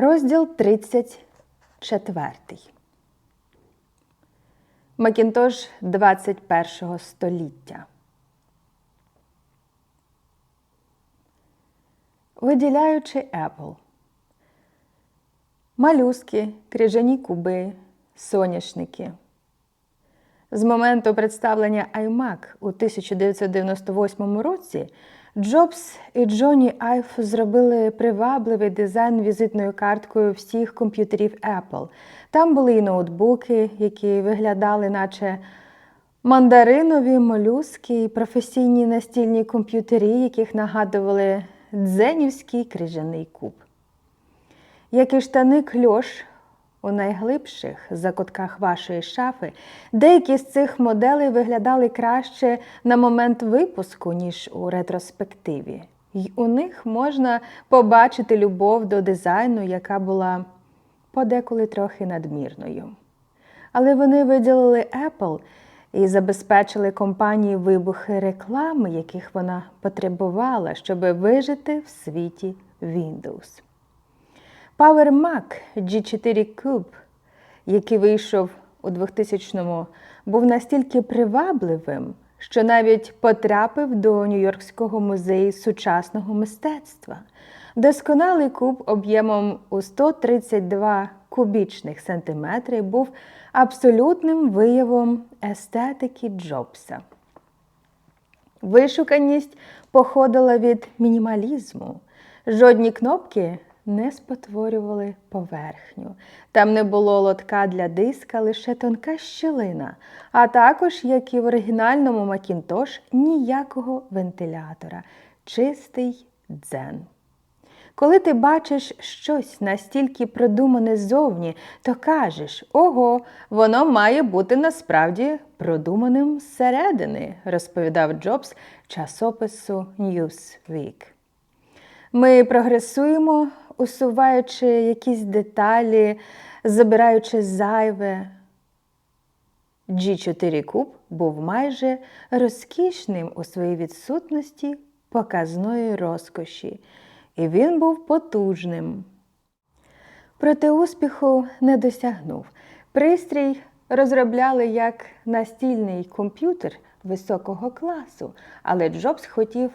Розділ 34. Макінтош 21 століття. Виділяючи Apple. Малюски, крижані куби, соняшники. З моменту представлення iMac у 1998 році Джобс і Джонні Айв зробили привабливий дизайн візитною карткою всіх комп'ютерів Apple. Там були і ноутбуки, які виглядали, наче мандаринові молюски, і професійні настільні комп'ютери, яких нагадували дзенівський крижаний куб. Як і штани кльош у найглибших закутках вашої шафи, деякі з цих моделей виглядали краще на момент випуску, ніж у ретроспективі. І у них можна побачити любов до дизайну, яка була подеколи трохи надмірною. Але вони виділили Apple і забезпечили компанії вибухи реклами, яких вона потребувала, щоб вижити в світі Windows. Power Mac G4 Cube, який вийшов у 2000-му, був настільки привабливим, що навіть потрапив до Нью-Йоркського музею сучасного мистецтва. Досконалий куб об'ємом у 132 кубічних сантиметри був абсолютним виявом естетики Джобса. Вишуканість походила від мінімалізму. Жодні кнопки не спотворювали поверхню. Там не було лотка для диска, лише тонка щілина, а також, як і в оригінальному Macintosh, ніякого вентилятора, чистий дзен. Коли ти бачиш щось настільки продумане ззовні, то кажеш ого, воно має бути насправді продуманим зсередини, розповідав Джобс часопису Newsweek. Ми прогресуємо, усуваючи якісь деталі, забираючи зайве. G4 куб був майже розкішним у своїй відсутності показної розкоші, і він був потужним. Проте успіху не досягнув. Пристрій розробляли як настільний комп'ютер високого класу, але Джобс хотів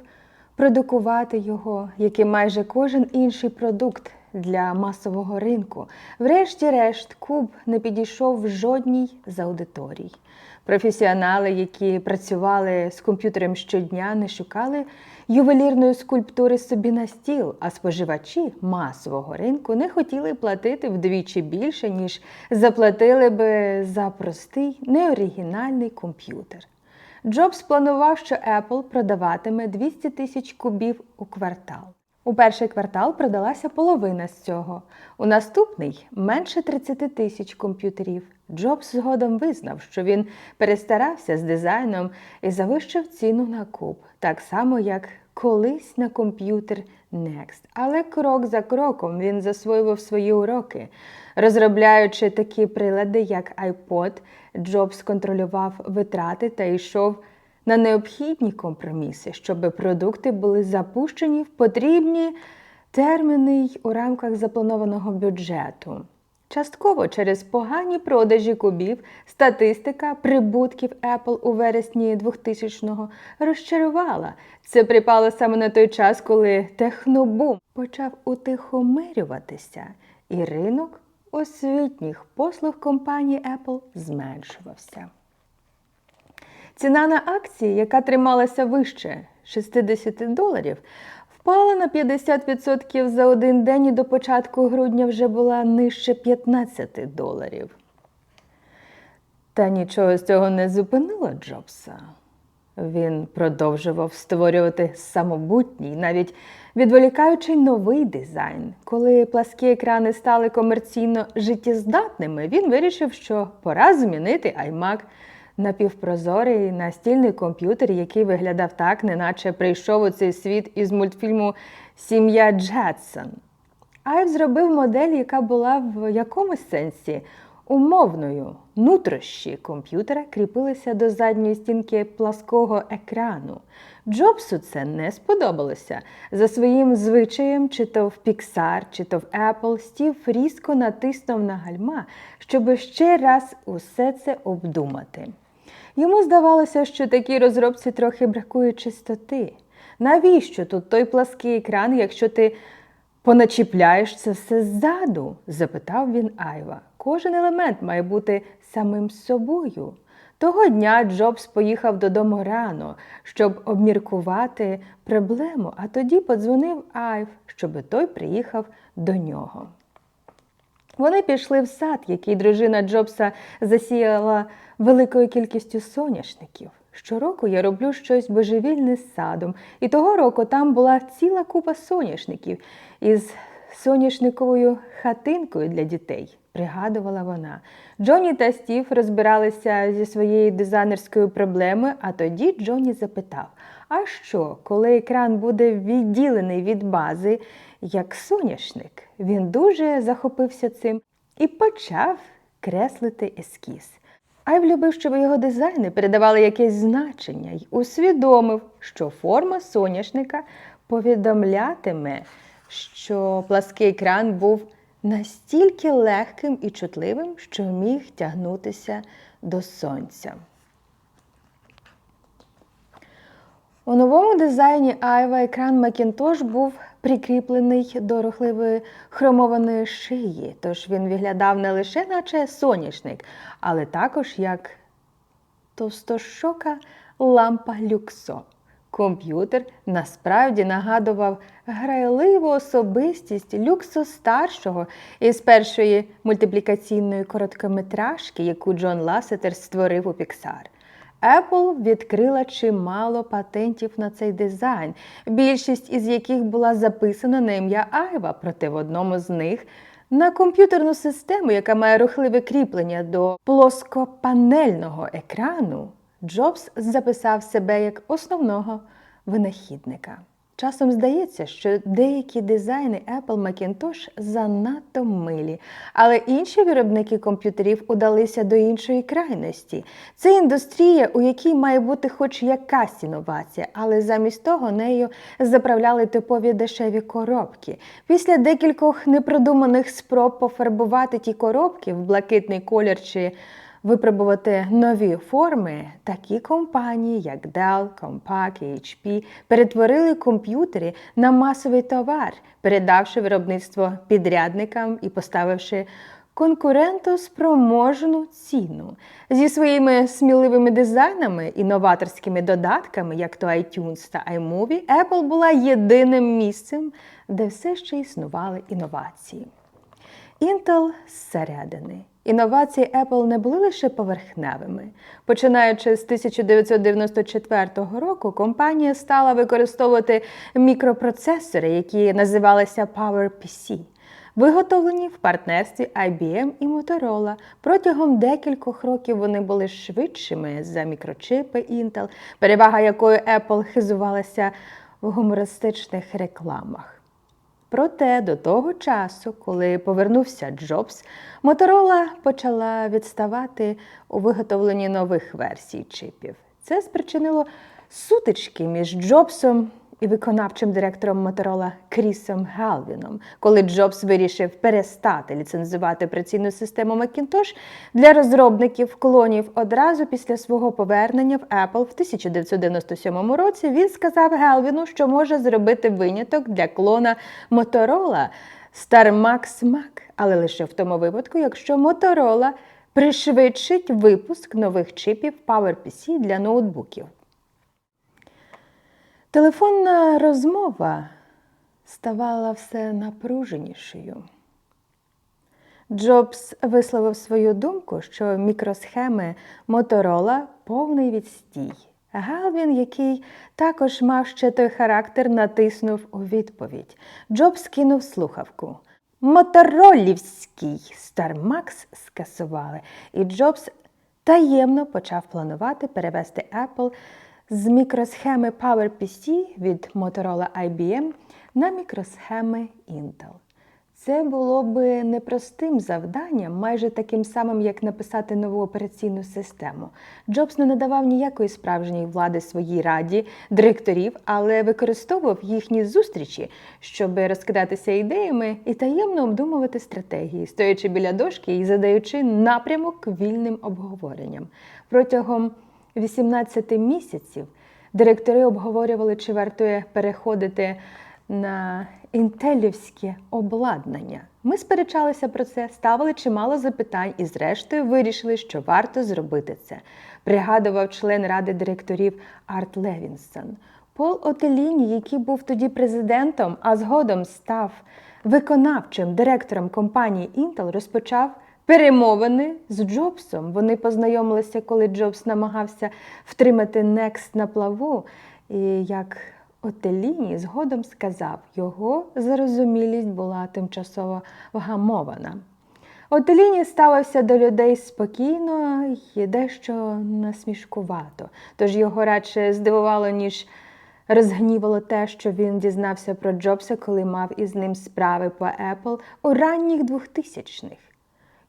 продукувати його, як і майже кожен інший продукт для масового ринку. Врешті-решт, куб не підійшов жодній з аудиторій. Професіонали, які працювали з комп'ютером щодня, не шукали ювелірної скульптури собі на стіл, а споживачі масового ринку не хотіли платити вдвічі більше, ніж заплатили би за простий неоригінальний комп'ютер. Джобс планував, що Apple продаватиме 200 тисяч кубів у квартал. У перший квартал продалася половина з цього, у наступний менше 30 тисяч комп'ютерів. Джобс згодом визнав, що він перестарався з дизайном і завищив ціну на куб, так само, як колись на комп'ютер Next. Але крок за кроком він засвоював свої уроки. Розробляючи такі прилади, як iPod, Джобс контролював витрати та йшов на необхідні компроміси, щоб продукти були запущені в потрібні терміни й у рамках запланованого бюджету. Частково через погані продажі кубів статистика прибутків Apple у вересні 2000-го розчарувала. Це припало саме на той час, коли технобум почав утихомирюватися, і ринок освітніх послуг компанії Apple зменшувався. Ціна на акції, яка трималася вище 60 доларів, впала на 50% за один день і до початку грудня вже була нижче 15 доларів. Та нічого з цього не зупинило Джобса. Він продовжував створювати самобутній, навіть відволікаючи новий дизайн. Коли пласкі екрани стали комерційно життєздатними, він вирішив, що пора змінити iMac напівпрозорий настільний комп'ютер, який виглядав так, неначе прийшов у цей світ із мультфільму Сім'я Джетсон. Айв зробив модель, яка була в якомусь сенсі умовною. Нутрощі комп'ютера кріпилися до задньої стінки плаского екрану. Джобсу це не сподобалося. За своїм звичаєм, чи то в Pixar, чи то в Apple, Стів різко натиснув на гальма, щоб ще раз усе це обдумати. Йому здавалося, що такій розробці трохи бракує чистоти. Навіщо тут той плаский екран, якщо ти поначіпляєш це все ззаду? запитав він Айва. Кожен елемент має бути самим собою. Того дня Джобс поїхав додому рано, щоб обміркувати проблему, а тоді подзвонив Айв, щоб той приїхав до нього. Вони пішли в сад, який дружина Джобса засіяла великою кількістю соняшників. Щороку я роблю щось божевільне з садом, і того року там була ціла купа соняшників із соняшниковою хатинкою для дітей, пригадувала вона. Джонні та Стів розбиралися зі своєю дизайнерською проблемою, а тоді Джонні запитав: А що, коли екран буде відділений від бази, як соняшник? Він дуже захопився цим і почав креслити ескіз. Айв любив, щоб його дизайни передавали якесь значення й усвідомив, що форма соняшника повідомлятиме, що плаский екран був настільки легким і чутливим, що міг тягнутися до сонця. У новому дизайні Айва екран Macintosh був прикріплений до рухливої хромованої шиї, тож він виглядав не лише наче соняшник, але також як товстошока лампа люксо. Комп'ютер насправді нагадував грайливу особистість люксу старшого із першої мультиплікаційної короткометражки, яку Джон Ласетер створив у Pixar. Apple відкрила чимало патентів на цей дизайн, більшість із яких була записана на ім'я Айва, проте в одному з них на комп'ютерну систему, яка має рухливе кріплення до плоскопанельного екрану, Джобс записав себе як основного винахідника. Часом здається, що деякі дизайни Apple Macintosh занадто милі, але інші виробники комп'ютерів удалися до іншої крайності. Це індустрія, у якій має бути хоч якась інновація, але замість того нею заправляли типові дешеві коробки. Після декількох непродуманих спроб пофарбувати ті коробки в блакитний колір чи випробувати нові форми, такі компанії, як Dell, Compaq і HP, перетворили комп'ютери на масовий товар, передавши виробництво підрядникам і поставивши конкурентоспроможну ціну. Зі своїми сміливими дизайнами і новаторськими додатками, як то iTunes та iMovie, Apple була єдиним місцем, де все ще існували інновації. Intel зсередини. Інновації Apple не були лише поверхневими. Починаючи з 1994 року, компанія стала використовувати мікропроцесори, які називалися PowerPC, виготовлені в партнерстві IBM і Motorola. Протягом декількох років вони були швидшими за мікрочипи Intel, перевага якої Apple хизувалася в гумористичних рекламах. Проте до того часу, коли повернувся Джобс, Моторола почала відставати у виготовленні нових версій чипів. Це спричинило сутички між Джобсом і виконавчим директором Моторола Крісом Гелвіном, коли Джобс вирішив перестати ліцензувати операційну систему Macintosh для розробників клонів одразу після свого повернення в Apple в 1997 році, він сказав Гелвіну, що може зробити виняток для клона Моторола StarMax Mac, але лише в тому випадку, якщо Моторола пришвидшить випуск нових чипів PowerPC для ноутбуків. Телефонна розмова ставала все напруженішою. Джобс висловив свою думку, що мікросхеми Моторола повний відстій. Галвін, який також мав ще той характер, натиснув у відповідь. Джобс кинув слухавку. Моторолівський StarMax скасували, і Джобс таємно почав планувати перевести Apple з мікросхеми PowerPC від Motorola IBM на мікросхеми Intel. Це було би непростим завданням, майже таким самим, як написати нову операційну систему. Джобс не надавав ніякої справжньої влади своїй раді директорів, але використовував їхні зустрічі, щоб розкидатися ідеями і таємно обдумувати стратегії, стоячи біля дошки і задаючи напрямок вільним обговоренням. Протягом 18 місяців директори обговорювали, чи вартує переходити на інтелівське обладнання. Ми сперечалися про це, ставили чимало запитань і, зрештою, вирішили, що варто зробити це. Пригадував член ради директорів Арт Левінсон. Пол Отеліні, який був тоді президентом, а згодом став виконавчим директором компанії Intel, розпочав перемовини з Джобсом. Вони познайомилися, коли Джобс намагався втримати Next на плаву. І як Отеліні згодом сказав, його зарозумілість була тимчасово вгамована. Отеліні ставився до людей спокійно і дещо насмішкувато, тож його радше здивувало, ніж розгнівало те, що він дізнався про Джобса, коли мав із ним справи по Apple у ранніх 2000-х.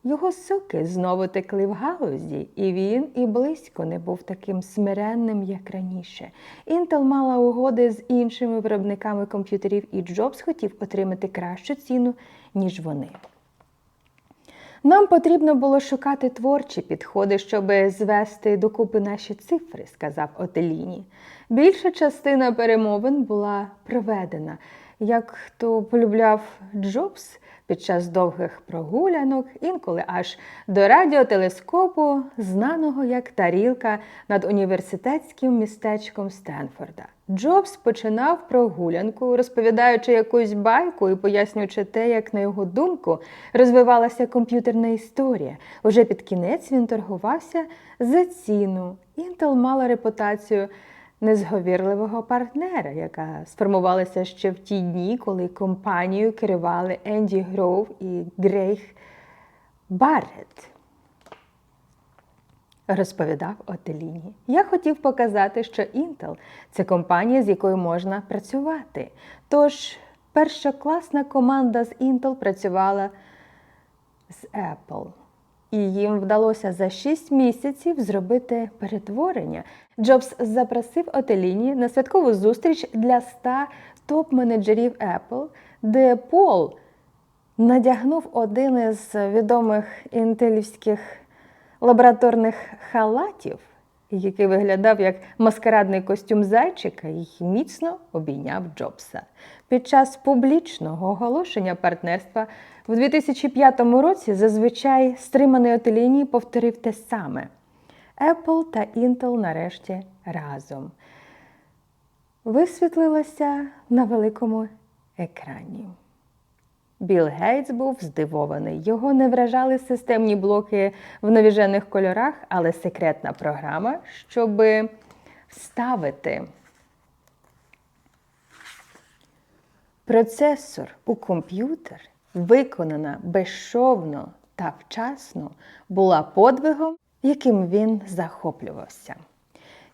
Його соки знову текли в галузі, і він і близько не був таким смиренним, як раніше. Intel мала угоди з іншими виробниками комп'ютерів, і Джобс хотів отримати кращу ціну, ніж вони. Нам потрібно було шукати творчі підходи, щоб звести докупи наші цифри, сказав Отеліні. Більша частина перемовин була проведена, як то полюбляв Джобс під час довгих прогулянок, інколи аж до радіотелескопу, знаного як тарілка над університетським містечком Стенфорда. Джобс починав прогулянку, розповідаючи якусь байку і пояснюючи те, як, на його думку, розвивалася комп'ютерна історія. Уже під кінець він торгувався за ціну. Інтел мала репутацію незговірливого партнера, яка сформувалася ще в ті дні, коли компанією керували Енді Гроув і Грейх Барретт. Розповідав Отеліні. Я хотів показати, що Intel – це компанія, з якою можна працювати. Тож першокласна команда з Intel працювала з Apple. І їм вдалося за 6 місяців зробити перетворення. Джобс запросив Отеліні на святкову зустріч для 100 топ-менеджерів Apple, де Пол надягнув один із відомих інтелівських лабораторних халатів, який виглядав як маскарадний костюм зайчика, і міцно обійняв Джобса. Під час публічного оголошення партнерства в 2005 році зазвичай стриманий Отеліні повторив те саме. Apple та Intel нарешті разом. Висвітлилося на великому екрані. Білл Гейтс був здивований. Його не вражали системні блоки в навіжених кольорах, але секретна програма, щоб вставити процесор у комп'ютер, виконана безшовно та вчасно, була подвигом, яким він захоплювався.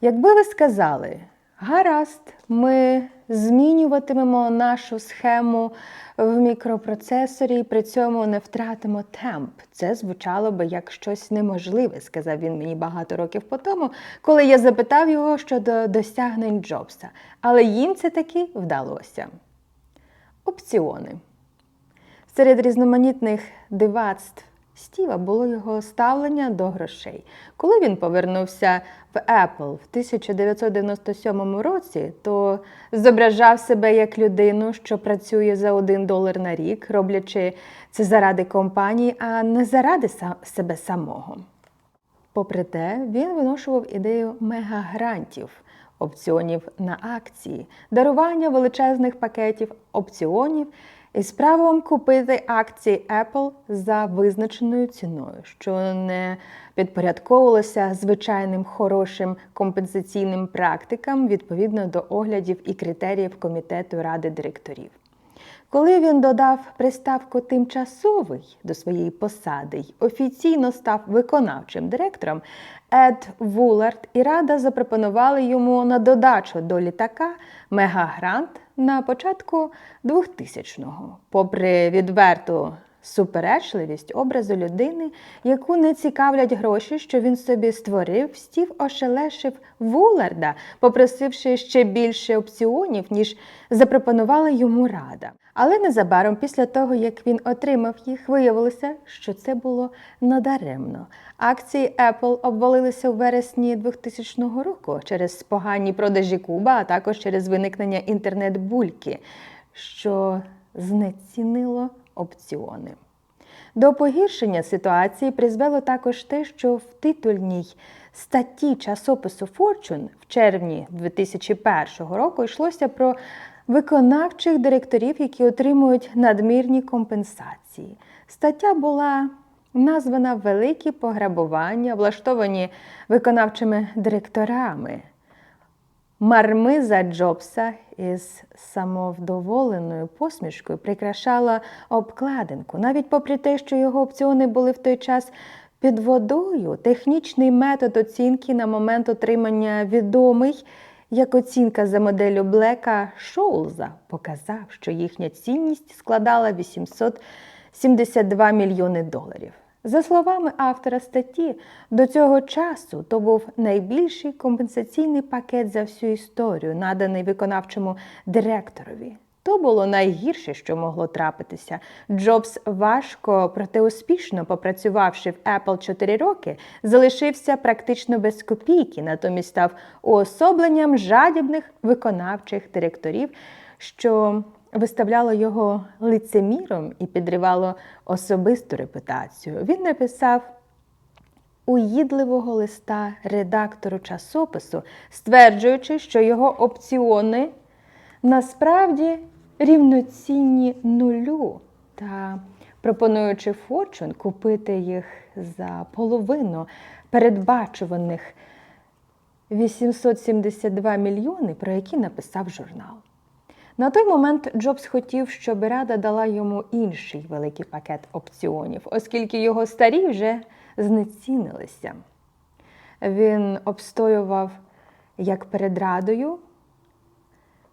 Якби ви сказали, гаразд, ми змінюватимемо нашу схему в мікропроцесорі і при цьому не втратимо темп. Це звучало би як щось неможливе, сказав він мені багато років по тому, коли я запитав його щодо досягнень Джобса. Але їм це таки вдалося. Опціони. Серед різноманітних дивацтв Стіва було його ставлення до грошей. Коли він повернувся в Apple в 1997 році, то зображав себе як людину, що працює за один долар на рік, роблячи це заради компанії, а не заради себе самого. Попри те, він виношував ідею мегагрантів, опціонів на акції, дарування величезних пакетів опціонів із правом купити акції Apple за визначеною ціною, що не підпорядковувалося звичайним хорошим компенсаційним практикам відповідно до оглядів і критеріїв комітету ради директорів. Коли він додав приставку тимчасовий до своєї посади й офіційно став виконавчим директором, Ед Вулард і Рада запропонували йому на додачу до літака мегагрант на початку 2000-го, попри відверту суперечливість образу людини, яку не цікавлять гроші, що він собі створив, стів ошелешив Вуларда, попросивши ще більше опціонів, ніж запропонувала йому рада. Але незабаром після того, як він отримав їх, виявилося, що це було надаремно. Акції Apple обвалилися у вересні 2000 року через погані продажі Куба, а також через виникнення інтернет-бульки, що знецінило опціони. До погіршення ситуації призвело також те, що в титульній статті часопису Fortune в червні 2001 року йшлося про виконавчих директорів, які отримують надмірні компенсації. Стаття була названа Великі пограбування, влаштовані виконавчими директорами. Мармиза Джобса із самовдоволеною посмішкою прикрашала обкладинку. Навіть попри те, що його опціони були в той час під водою, технічний метод оцінки на момент отримання відомий як оцінка за моделлю Блека Шоулза показав, що їхня цінність складала 872 мільйони доларів. За словами автора статті, до цього часу то був найбільший компенсаційний пакет за всю історію, наданий виконавчому директорові. То було найгірше, що могло трапитися. Джобс важко, проте успішно попрацювавши в Apple 4 роки, залишився практично без копійки, натомість став уособленням жадібних виконавчих директорів, що виставляло його лицеміром і підривало особисту репутацію. Він написав уїдливого листа редактору часопису, стверджуючи, що його опціони насправді рівноцінні нулю та пропонуючи Fortune купити їх за половину передбачуваних 872 мільйони, про які написав журнал. На той момент Джобс хотів, щоб Рада дала йому інший великий пакет опціонів, оскільки його старі вже знецінилися. Він обстоював як перед Радою,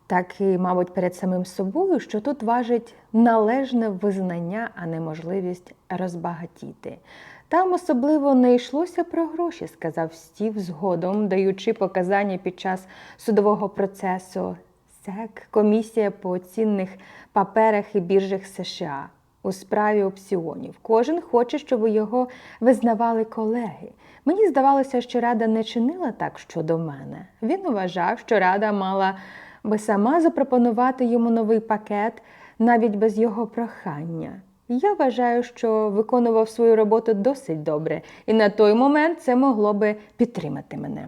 так і, мабуть, перед самим собою, що тут важить належне визнання, а не можливість розбагатіти. Там особливо не йшлося про гроші, сказав Стів згодом, даючи показання під час судового процесу. СЕК, комісія по цінних паперах і біржах США у справі опціонів. Кожен хоче, щоб його визнавали колеги. Мені здавалося, що рада не чинила так щодо мене. Він вважав, що рада мала би сама запропонувати йому новий пакет навіть без його прохання. Я вважаю, що виконував свою роботу досить добре, і на той момент це могло би підтримати мене.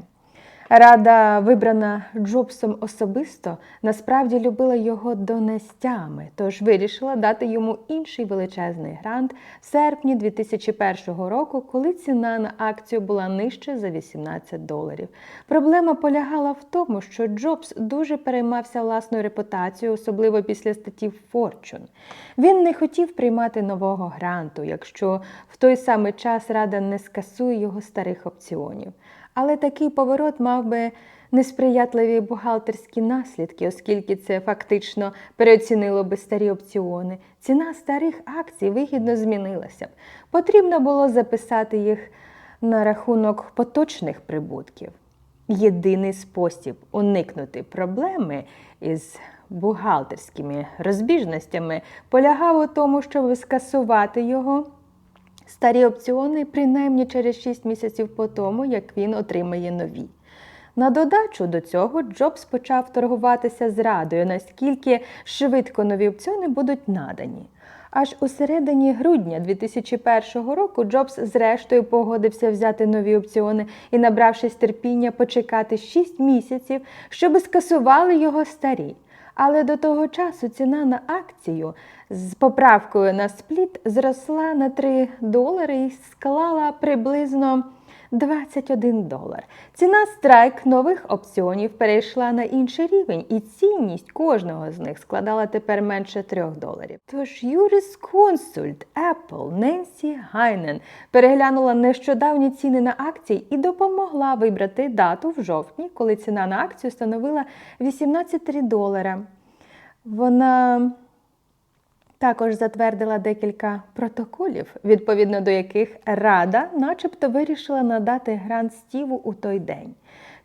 Рада, вибрана Джобсом особисто, насправді любила його донестями, тож вирішила дати йому інший величезний грант в серпні 2001 року, коли ціна на акцію була нижче за 18 доларів. Проблема полягала в тому, що Джобс дуже переймався власною репутацією, особливо після статті Fortune. Він не хотів приймати нового гранту, якщо в той самий час рада не скасує його старих опціонів. Але такий поворот мав би несприятливі бухгалтерські наслідки, оскільки це фактично переоцінило би старі опціони. Ціна старих акцій вигідно змінилася. б. Потрібно було записати їх на рахунок поточних прибутків. Єдиний спосіб уникнути проблеми із бухгалтерськими розбіжностями полягав у тому, щоб скасувати його старі опціони принаймні через 6 місяців по тому, як він отримає нові. На додачу до цього Джобс почав торгуватися з радою, наскільки швидко нові опціони будуть надані. Аж у середині грудня 2001 року Джобс зрештою погодився взяти нові опціони і, набравшись терпіння, почекати 6 місяців, щоб скасували його старі. Але до того часу ціна на акцію з поправкою на спліт зросла на 3 долари і склала приблизно 21 долар. Ціна страйк нових опціонів перейшла на інший рівень, і цінність кожного з них складала тепер менше 3 доларів. Тож юрисконсульт Apple Ненсі Гайнен переглянула нещодавні ціни на акції і допомогла вибрати дату в жовтні, коли ціна на акцію становила 18 долара. Вона також затвердила декілька протоколів, відповідно до яких Рада, начебто, вирішила надати грант Стіву у той день.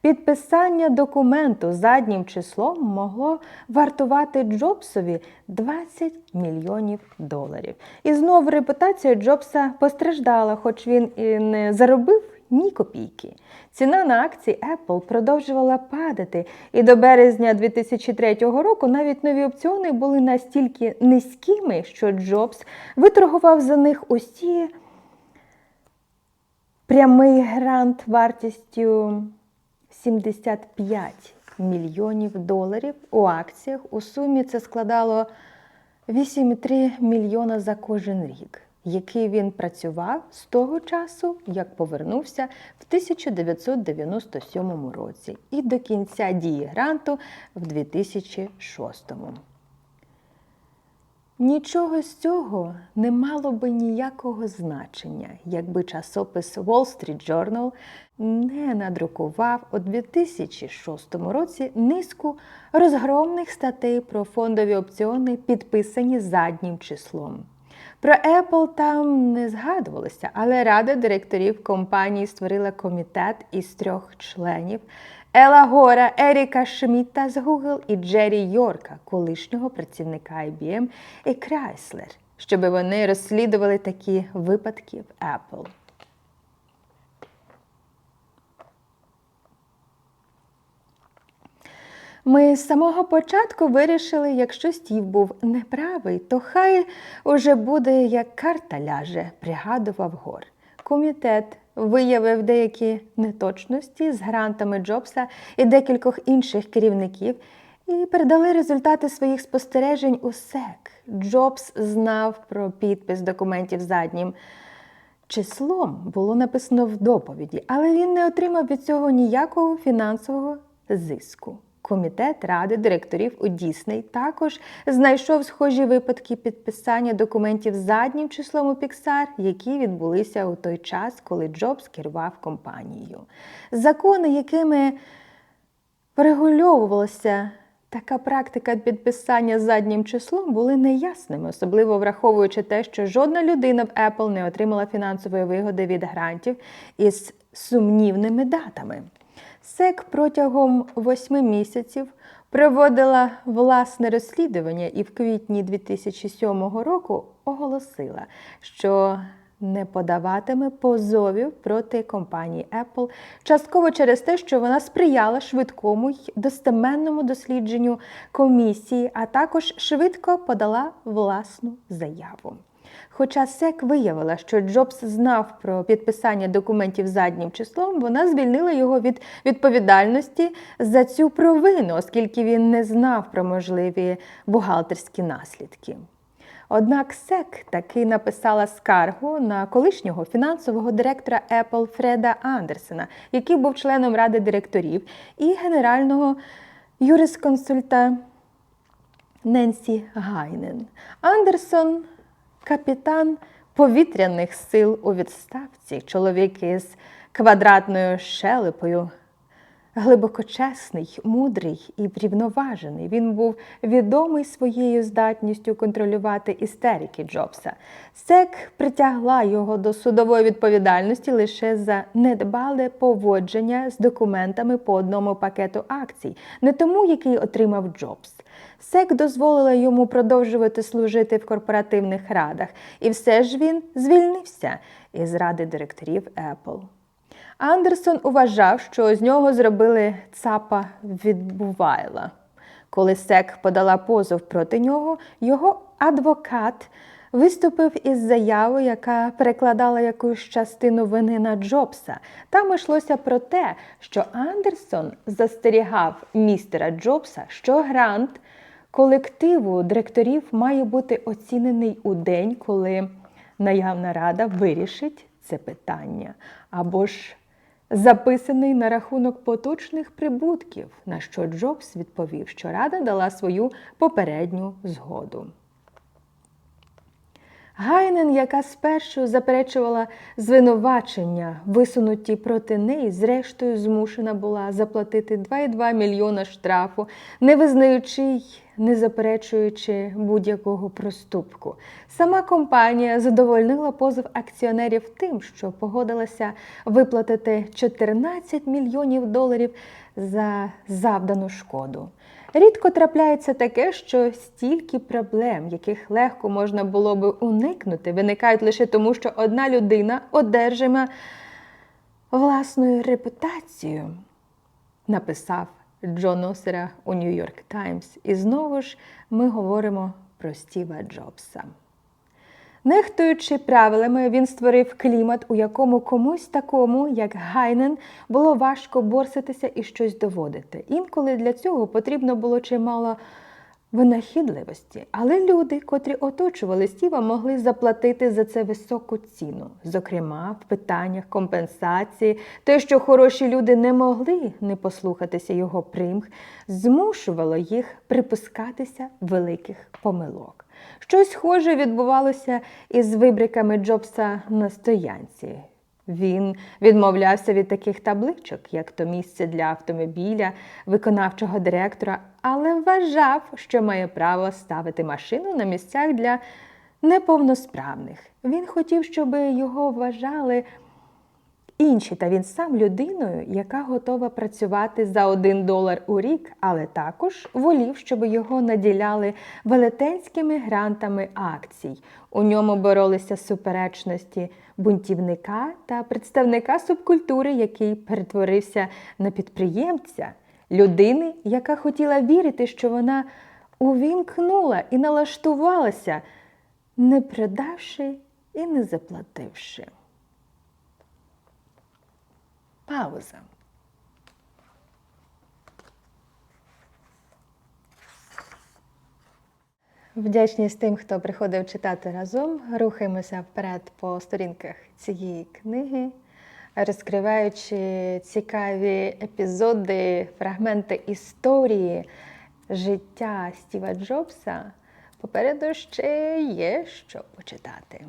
Підписання документу заднім числом могло вартувати Джобсові 20 мільйонів доларів. І знову репутація Джобса постраждала, хоч він і не заробив ні копійки. Ціна на акції Apple продовжувала падати, і до березня 2003 року навіть нові опціони були настільки низькими, що Джобс виторгував за них усі прямий грант вартістю 75 мільйонів доларів у акціях. У сумі це складало 8,3 мільйона за кожен рік, який він працював з того часу, як повернувся в 1997 році і до кінця дії гранту в 2006. Нічого з цього не мало би ніякого значення, якби часопис Wall Street Journal не надрукував у 2006 році низку розгромних статей про фондові опціони, підписані заднім числом. Про Apple там не згадувалося, але рада директорів компанії створила комітет із трьох членів. Ела Гора, Еріка Шмітта з Google і Джері Йорка, колишнього працівника IBM і Chrysler, щоб вони розслідували такі випадки в Apple. Ми з самого початку вирішили, якщо Стів був неправий, то хай уже буде як карта ляже, пригадував гор. Комітет виявив деякі неточності з грантами Джобса і декількох інших керівників і передали результати своїх спостережень у СЕК. Джобс знав про підпис документів заднім. Числом було написано в доповіді, але він не отримав від цього ніякого фінансового зиску. Комітет ради директорів у Дісней також знайшов схожі випадки підписання документів заднім числом у Pixar, які відбулися у той час, коли Джобс керував компанією. Закони, якими врегульовувалася така практика підписання заднім числом, були неясними, особливо враховуючи те, що жодна людина в Apple не отримала фінансової вигоди від грантів із сумнівними датами. СЕК протягом восьми місяців проводила власне розслідування і в квітні 2007 року оголосила, що не подаватиме позовів проти компанії Apple, частково через те, що вона сприяла швидкому й достеменному дослідженню комісії, а також швидко подала власну заяву. Хоча СЕК виявила, що Джобс знав про підписання документів заднім числом, вона звільнила його від відповідальності за цю провину, оскільки він не знав про можливі бухгалтерські наслідки. Однак СЕК таки написала скаргу на колишнього фінансового директора Apple Фреда Андерсена, який був членом ради директорів, і генерального юрисконсульта Ненсі Гайнен. Андерсон капітан повітряних сил у відставці, чоловік із квадратною шелепою, глибокочесний, мудрий і врівноважений. Він був відомий своєю здатністю контролювати істерики Джобса. Сек притягла його до судової відповідальності лише за недбале поводження з документами по одному пакету акцій, не тому, який отримав Джобс. СЕК дозволила йому продовжувати служити в корпоративних радах, і все ж він звільнився із ради директорів Apple. Андерсон вважав, що з нього зробили цапа відбувайла. Коли СЕК подала позов проти нього, його адвокат виступив із заявою, яка перекладала якусь частину вини на Джобса. Там йшлося про те, що Андерсон застерігав містера Джобса, що грант колективу директорів має бути оцінений у день, коли наявна рада вирішить це питання, або ж записаний на рахунок поточних прибутків, на що Джобс відповів, що рада дала свою попередню згоду. Гайнен, яка спершу заперечувала звинувачення, висунуті проти неї, зрештою змушена була заплатити 2,2 мільйона штрафу, не визнаючи й не заперечуючи будь-якого проступку. Сама компанія задовольнила позов акціонерів тим, що погодилася виплатити 14 мільйонів доларів за завдану шкоду. Рідко трапляється таке, що стільки проблем, яких легко можна було би уникнути, виникають лише тому, що одна людина одержима власною репутацією, написав Джон Осера у Нью-Йорк Таймс. І знову ж ми говоримо про Стіва Джобса. Нехтуючи правилами, він створив клімат, у якому комусь такому, як Гайнен, було важко борситися і щось доводити. Інколи для цього потрібно було чимало винахідливості, але люди, котрі оточували Стіва, могли заплатити за це високу ціну. Зокрема, в питаннях компенсації, те, що хороші люди не могли не послухатися його примх, змушувало їх припускатися великих помилок. Щось схоже відбувалося із вибриками Джобса на стоянці. Він відмовлявся від таких табличок, як то місце для автомобіля, виконавчого директора, але вважав, що має право ставити машину на місцях для неповносправних. Він хотів, щоб його вважали інші, та він сам людиною, яка готова працювати за один долар у рік, але також волів, щоб його наділяли велетенськими грантами акцій. У ньому боролися суперечності бунтівника та представника субкультури, який перетворився на підприємця, людини, яка хотіла вірити, що вона увімкнула і налаштувалася, не продавши і не заплативши. Пауза. Вдячність тим, хто приходив читати разом. Рухаємося вперед по сторінках цієї книги, розкриваючи цікаві епізоди, фрагменти історії життя Стіва Джобса. Попереду ще є що почитати.